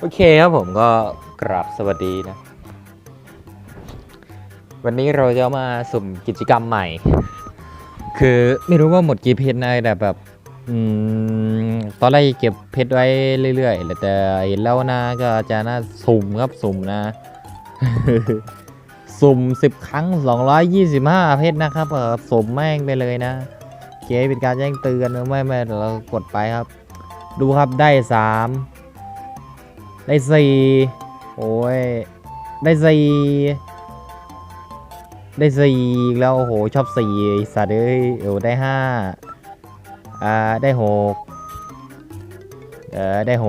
โอเคครับผมก็กราบสวัสดีนะ วันนี้เราจะมาสุ่มกิจกรรมใหม่ คือไม่รู้ว่าหมดกี่เพชรนะแต่แบบอตอนแรกเก็บเพชรไว้เรื่อยๆ แต่เห็นแล้วนะก็จะน่าสุ่มครับสุ่มนะ สุ่ม 10 ครั้ง 225 เพชรนะครับเออสุ่มแม่งไปเลยนะโอเคเป็นการแจ้งเตือนไม่ไม่เรากดไปครับ ดูครับได้ 3 ได้4โอ้ย ได้4ได้4อีกแล้วโอ้โหชอบ4ไอ้สัตว์เอ้ยโอ้ได้5อ่าได้6เออได้6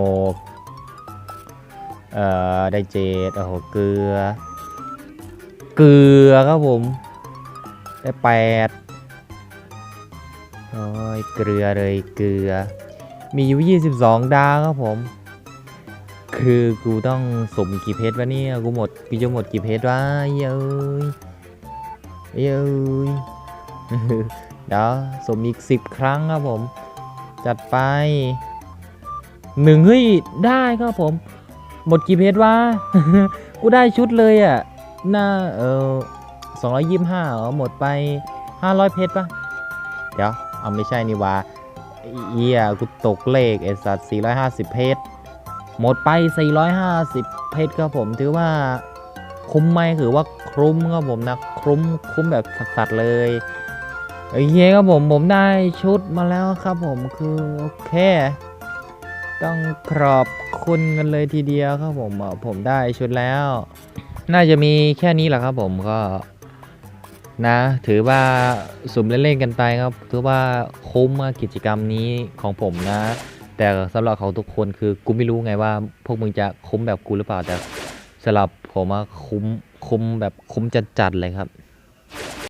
เอ่อได้7โอ้โหเกลือ เกลือครับผม ได้แปดโอ้ยเกลือเลยเกลือ มีอยู่ 22 ดาวครับผม คือกูต้องสมกี่เพชรวะเนี่ย กูหมดกูจะหมดกี่เพชรวะเย้ยเย้ยเดี๋ยวสมอีก10ครั้งครับผม จัดไปหนึ่งเฮ้ยได้ครับผม หมดกี่เพชรวะกูได้ชุดเลยอะหน้าเออสองร้อยยี่สิบห้าหมดไปห้าร้อยเพชรปะเดี๋ยวเอาไม่ใช่นี่วะเอียกูตกเลขไอสัตว์สี่ร้อยห้าสิบเพชร หมดไปสี่ร้อยห้าสิบเพชรครับผม ถือว่าคุ้มไหมถือว่าคุ้มครับผมนะ คุ้มคุ้มแบบสัสๆเลยโอเคครับผมผมได้ชุดมาแล้วครับผมคือโอเค ต้องขอบคุณกันเลยทีเดียวครับผมอะผมได้ชุดแล้ว น่าจะมีแค่นี้แหละครับผมก็นะ ถือว่าสุ่มเล่นๆกันไปครับ ถือว่าคุ้มกิจกรรมนี้ของผมนะ แต่สำหรับเขาทุกคนคือกูไม่รู้ไงว่า พวกมึงจะคุ้มแบบกูหรือเปล่าแต่สำหรับผมมาคุ้มคุ้มแบบคุ้มจัดๆเลยครับ